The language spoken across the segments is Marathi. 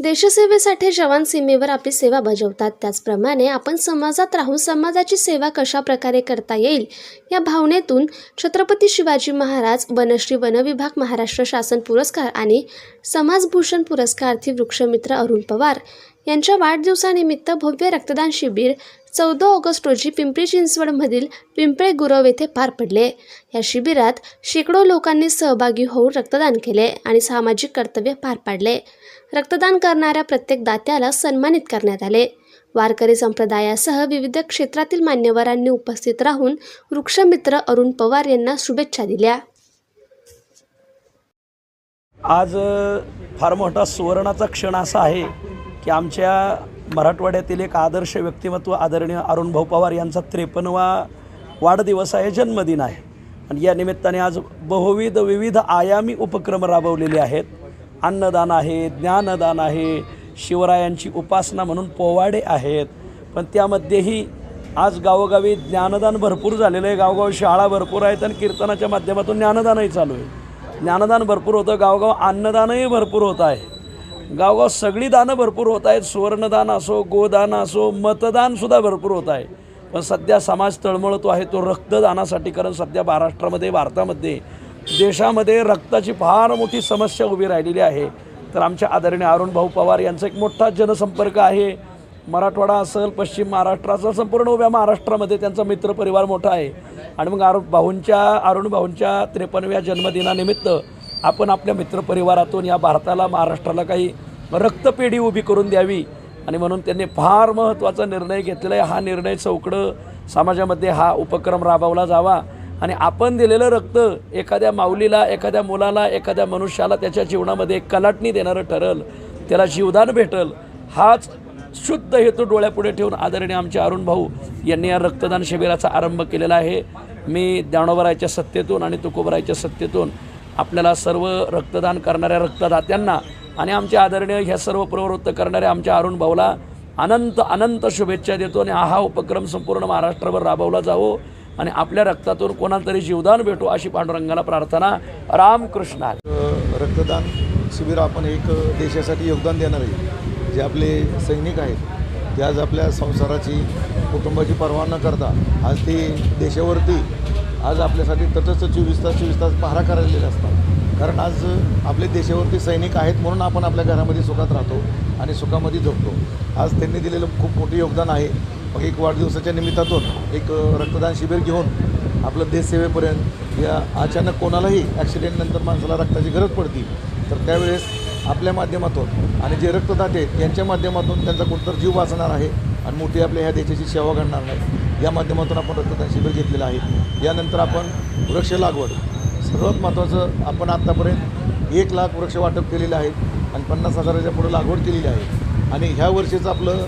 देशसेवेसाठी जवान सीमेवर आपली सेवा बजावतात. त्याचप्रमाणे आपण समाजात राहून समाजाची सेवा कशा प्रकारे करता येईल या भावनेतून छत्रपती शिवाजी महाराज वनश्री वनविभाग महाराष्ट्र शासन पुरस्कार आणि समाजभूषण पुरस्कारार्थी वृक्षमित्र अरुण पवार यांच्या वाढदिवसानिमित्त भव्य रक्तदान शिबिर चौदा ऑगस्ट रोजी पिंपरी चिंचवडमधील पिंपळे गुरव येथे पार पडले. या शिबिरात शेकडो लोकांनी सहभागी होऊन रक्तदान केले आणि सामाजिक कर्तव्य पार पाडले. रक्तदान करणाऱ्या प्रत्येक दात्याला सन्मानित करण्यात आले. वारकरी संप्रदायासह विविध क्षेत्रातील मान्यवरांनी उपस्थित राहून वृक्षमित्र अरुण पवार यांना शुभेच्छा दिल्या. आज फार मोठा सुवर्णाचा क्षण असा आहे की आमच्या मराठवाड्यातील एक आदर्श व्यक्तिमत्व आदरणीय अरुण भाऊ पवार यांचा त्रेपन्नवा वाढदिवस आहे जन्मदिन आहे. आणि या निमित्ताने आज बहुविध विविध आयामी उपक्रम राबवलेले आहेत. अन्नदान आहे ज्ञानदान आहे शिवरायांची उपासना म्हणून पोवाडे आहेत. पण त्यामध्येही आज गावोगावी ज्ञानदान भरपूर झालेलं आहे. गावगाव शाळा भरपूर आहेत आणि कीर्तनाच्या माध्यमातून ज्ञानदानही चालू आहे. ज्ञानदान भरपूर होतं गावगाव अन्नदानही भरपूर होत आहे. गावगाव सगळी दानं भरपूर होत आहेत. सुवर्णदान असो गोदान असो मतदानसुद्धा भरपूर होत आहे. पण सध्या समाज तळमळतो आहे तो रक्तदानासाठी. कारण सध्या महाराष्ट्रामध्ये भारतामध्ये देशामध्ये रक्ताची फार मोठी समस्या उभी राहिलेली आहे. तर आमच्या आदरणीय अरुण भाऊ पवार यांचा एक मोठा जनसंपर्क आहे. मराठवाडा असेल पश्चिम महाराष्ट्र असेल संपूर्ण उभ्या महाराष्ट्रामध्ये त्यांचा मित्रपरिवार मोठा आहे. आणि मग आरु भाऊंच्या अरुण भाऊंच्या त्रेपन्नव्या जन्मदिनानिमित्त आपण आपल्या मित्रपरिवारातून या भारताला महाराष्ट्राला काही रक्तपेढी उभी करून द्यावी. आणि म्हणून त्यांनी फार महत्त्वाचा निर्णय घेतलेला आहे. हा निर्णय चौकडं समाजामध्ये हा उपक्रम राबवला जावा. आणि आपण दिलेलं रक्त एखाद्या माऊलीला एखाद्या मुलाला एखाद्या मनुष्याला त्याच्या जीवनामध्ये एक कलाटणी देणारं ठरल त्याला जीवदान भेटल हाच शुद्ध हेतू डोळ्यापुढे ठेवून आदरणीय आमचे अरुण भाऊ यांनी या रक्तदान शिबिराचा आरंभ केलेला आहे. मी दाणोबरायच्या सत्तेतून आणि तुकोबरायच्या सत्तेतून आपल्याला सर्व रक्तदान करणाऱ्या रक्तदात्यांना आणि आमच्या आदरणीय ह्या सर्व प्रवृत्त करणाऱ्या आमच्या अरुण भाऊला अनंत अनंत शुभेच्छा देतो आणि हा उपक्रम संपूर्ण महाराष्ट्रभर राबवला जावो आणि आपल्या रक्तातून कोणाला तरी जीवदान भेटो अशी पांडुरंगाला प्रार्थना. रामकृष्ण रक्तदान शिबिर आपण एक देशासाठी योगदान देणार आहे. जे आपले सैनिक आहेत ते आज आपल्या संसाराची कुटुंबाची पर्वा न करता आज ते देशावरती आज आपल्यासाठी तटस्थ चोवीस तास चोवीस तास पहारा करायलेले असतात. कारण आज आपले देशावरती सैनिक आहेत म्हणून आपण आपल्या घरामध्ये सुखात राहतो आणि सुखामध्ये झोपतो. आज त्यांनी दिलेलं खूप मोठं योगदान आहे. मग एक वाढदिवसाच्या निमित्तातून एक रक्तदान शिबिर घेऊन आपलं देशसेवेपर्यंत या अचानक कोणालाही ॲक्सिडेंटनंतर माणसाला रक्ताची गरज पडती तर त्यावेळेस आपल्या माध्यमातून आणि जे रक्तदाते यांच्या माध्यमातून त्यांचा कुठंतर जीव वाचणार आहे आणि मोठी आपल्या ह्या देशाची सेवा घडणार नाही. या माध्यमातून आपण रक्तदान शिबिर घेतलेलं आहे. यानंतर आपण वृक्ष लागवड. सर्वात महत्त्वाचं आपण आत्तापर्यंत एक लाख वृक्ष वाटप केलेले आहेत आणि पन्नास हजाराच्या पुढे लागवड केलेली आहे. आणि ह्या वर्षीचं आपलं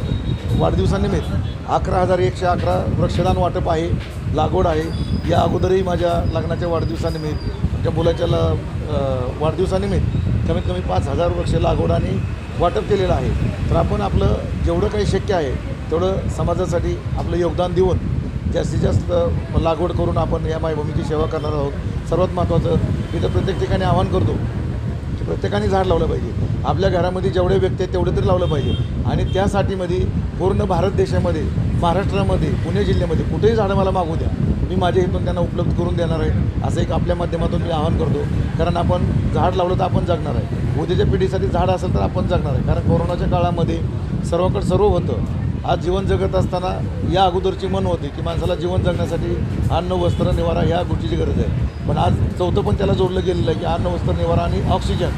वाढदिवसानिमित्त अकरा हजार एकशे अकरा वृक्षदान वाटप आहे लागवड आहे. या अगोदरही माझ्या लग्नाच्या वाढदिवसानिमित्त आमच्या मुलाच्या ल वाढदिवसानिमित्त कमीत कमी पाच हजार वृक्ष लागवड आणि वाटप केलेलं आहे. तर आपण आपलं जेवढं काही शक्य आहे तेवढं समाजासाठी आपलं योगदान देऊन जास्तीत जास्त लागवड करून आपण या मायभूमीची सेवा करणार आहोत. सर्वात महत्त्वाचं मी तर प्रत्येक ठिकाणी आवाहन करतो की प्रत्येकाने झाड लावलं पाहिजे. आपल्या घरामध्ये जेवढे व्यक्ती आहेत तेवढे तरी लावलं पाहिजे. आणि त्यासाठी मध्ये पूर्ण भारत देशामध्ये महाराष्ट्रामध्ये पुणे जिल्ह्यामध्ये कुठेही झाडं मला मागू द्या. मी माझ्या इथून त्यांना उपलब्ध करून देणार आहे. असं एक आपल्या माध्यमातून मी आवाहन करतो. कारण आपण झाड लावलं तर आपण जगणार आहे. उद्याच्या पिढीसाठी झाड असेल तर आपण जगणार आहे. कारण कोरोनाच्या काळामध्ये सर्वकडे सर्व होतं. आज जीवन जगत असताना या अगोदरची मन होती की माणसाला जीवन जगण्यासाठी अन्न वस्त्र निवारा ह्या गोष्टीची गरज आहे. पण आज चौथं पण त्याला जोडलं गेलेलं आहे की अन्न वस्त्र निवारा आणि ऑक्सिजन.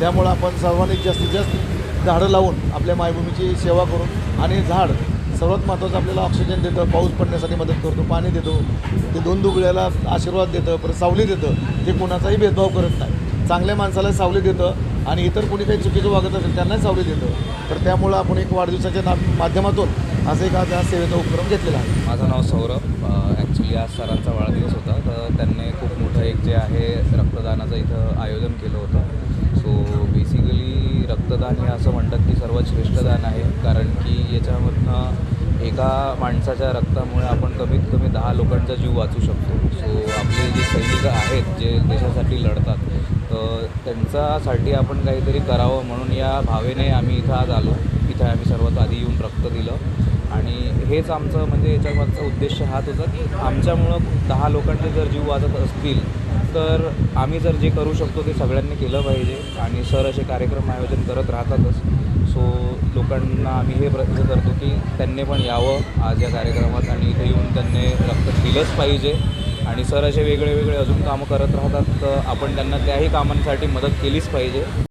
त्यामुळं आपण सर्वांनी जास्तीत जास्त झाडं लावून आपल्या मायभूमीची सेवा करून आणि झाड सर्वात महत्त्वाचं आपल्याला ऑक्सिजन देतं पाऊस पडण्यासाठी मदत करतो पाणी देतो. ते दोन दुगड्याला आशीर्वाद देतं परत सावली देतं. ते कोणाचाही भेदभाव करत नाही. चांगल्या माणसाला सावली देतं आणि इतर कोणी काही चुकीचं वागत असेल त्यांनाही सावली देतं. तर त्यामुळं आपण एक वाढदिवसाच्या ना माध्यमातून असं एक आज हा सेवेचा उपक्रम घेतलेला आहे. माझं नाव सौरभ. ॲक्च्युली आज सरांचा वाढदिवस होता. तर त्यांनी खूप मोठं एक जे आहे रक्तदानाचं इथं आयोजन केलं होतं. सो बेसिकली रक्तदान हे असं म्हणतात की सर्वात श्रेष्ठ दान आहे. कारण की याच्यामधनं एका माणसाच्या रक्तामुळे आपण कमीत कमी दहा लोकांचा जीव वाचू शकतो. सो आपले जे सैनिक आहेत जे देशासाठी लढतात तर त्यांच्यासाठी आपण काहीतरी करावं म्हणून या भावेने आम्ही इथं आज आलो. इथं आम्ही सर्वात आधी येऊन रक्त दिलं. आणि हेच आमचं म्हणजे याच्यामागचा उद्देश हाच होता की आमच्यामुळं दहा लोकांचे जर जीव वाचत असतील तर आम्ही जर जे करू शकतो ते सगळ्यांनी केलं पाहिजे. आणि सर असे कार्यक्रम आयोजन करत राहतातच. सो लोकांना आम्ही हे प्रयत्न करतो की त्यांनी पण यावं आज या कार्यक्रमात आणि इथे येऊन त्यांनी रक्त दिलंच पाहिजे. आणि सर असे वेगळे वेगळे अजून कामं करत राहतात तर आपण त्यांना त्याही कामांसाठी मदत केलीच पाहिजे.